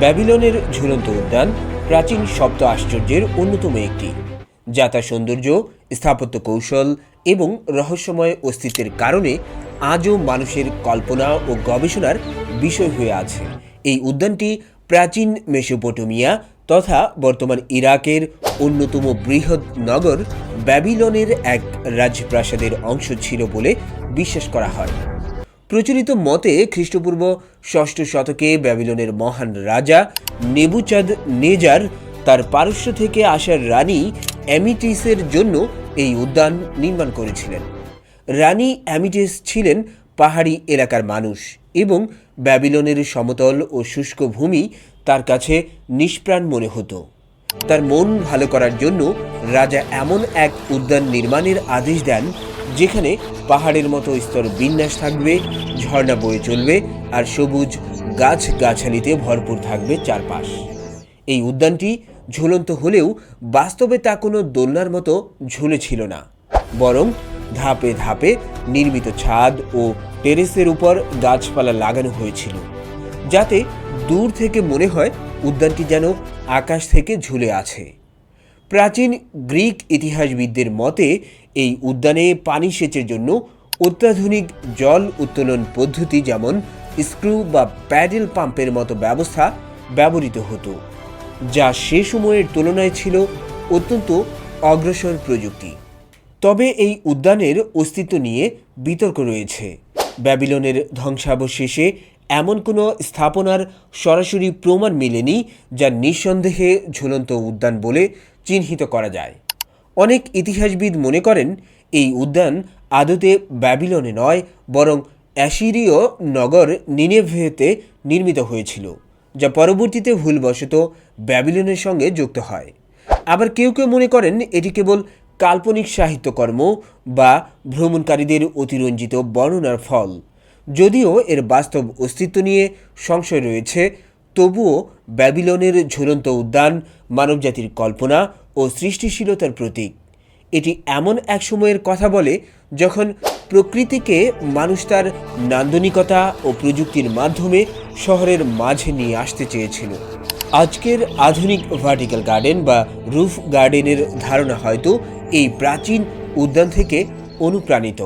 ব্যাবিলনের ঝুলন্ত উদ্যান প্রাচীন সপ্ত আশ্চর্যের অন্যতম একটি। যা তার সৌন্দর্য, স্থাপত্য কৌশল এবং রহস্যময় অস্তিত্বের কারণে আজও মানুষের কল্পনা ও গবেষণার বিষয় হয়ে আছে। এই উদ্যানটি প্রাচীন মেসোপটেমিয়া তথা বর্তমান ইরাকের অন্যতম বৃহৎ নগর ব্যাবিলনের এক রাজপ্রাসাদের অংশ ছিল বলে বিশ্বাস করা হয়। প্রচলিত মতে খ্রিস্টপূর্ব ষষ্ঠ শতকে ব্যাবিলনের মহান রাজা নেবুচাঁদ নেজার তার পারস্য থেকে আসা রানী অ্যামিটিসের জন্য এই উদ্যান নির্মাণ করেছিলেন। রানী অ্যামিটিস ছিলেন পাহাড়ি এলাকার মানুষ এবং ব্যাবিলনের সমতল ও শুষ্ক ভূমি তার কাছে নিষ্প্রাণ মনে হতো। তার মন ভালো করার জন্য রাজা এমন এক উদ্যান নির্মাণের আদেশ দেন যেখানে পাহাড়ের মতো স্তর বিন্যাস থাকবে, ঝর্ণা বয়ে চলবে আর সবুজ গাছ গাছালিতে ভরপুর থাকবে চারপাশ। এই উদ্যানটি ঝুলন্ত হলেও বাস্তবে তা কোনো দোলনার মতো ঝুলে ছিল না, বরং ধাপে ধাপে নির্মিত ছাদ ও টেরেসের উপর গাছপালা লাগানো হয়েছিল, যাতে দূর থেকে মনে হয় উদ্যানটি যেন আকাশ থেকে ঝুলে আছে। প্রাচীন গ্রিক ইতিহাসবিদদের মতে এই উদ্যানে পানি সেচের জন্য অত্যাধুনিক জল উত্তোলন পদ্ধতি যেমন স্ক্রু বা প্যাডেল পাম্পের মতো ব্যবস্থা ব্যবহৃত হতো, যা সে সময়ের তুলনায় ছিল অত্যন্ত অগ্রসর প্রযুক্তি। তবে এই উদ্যানের অস্তিত্ব নিয়ে বিতর্ক রয়েছে। ব্যাবিলনের ধ্বংসাবশেষে এমন কোনো স্থাপনার সরাসরি প্রমাণ মেলেনি যা নিঃসন্দেহে ঝুলন্ত উদ্যান বলে চিহ্নিত করা যায়। অনেক ইতিহাসবিদ মনে করেন, এই উদ্যান আদতে ব্যাবিলনে নয়, বরং অ্যাসিরীয় নগর নিনেভেতে নির্মিত হয়েছিল, যা পরবর্তীতে ভুলবশত ব্যাবিলনের সঙ্গে যুক্ত হয়। আবার কেউ কেউ মনে করেন, এটি কেবল কাল্পনিক সাহিত্যকর্ম বা ভ্রমণকারীদের অতিরঞ্জিত বর্ণনার ফল, যদিও এর বাস্তব অস্তিত্ব নিয়ে সংশয় রয়েছে তবুও ব্যাবিলনের ঝুলন্ত উদ্যান, মানবজাতির কল্পনা ও সৃষ্টিশীলতার প্রতীক। এটি এমন এক সময়ের কথা বলে যখন প্রকৃতিকে মানুষ তার নান্দনিকতা ও প্রযুক্তির মাধ্যমে শহরের মাঝে নিয়ে আসতে চেয়েছিল। আজকের আধুনিক ভার্টিক্যাল গার্ডেন বা রুফ গার্ডেনের ধারণা হয়তো এই প্রাচীন উদ্যান থেকে অনুপ্রাণিত।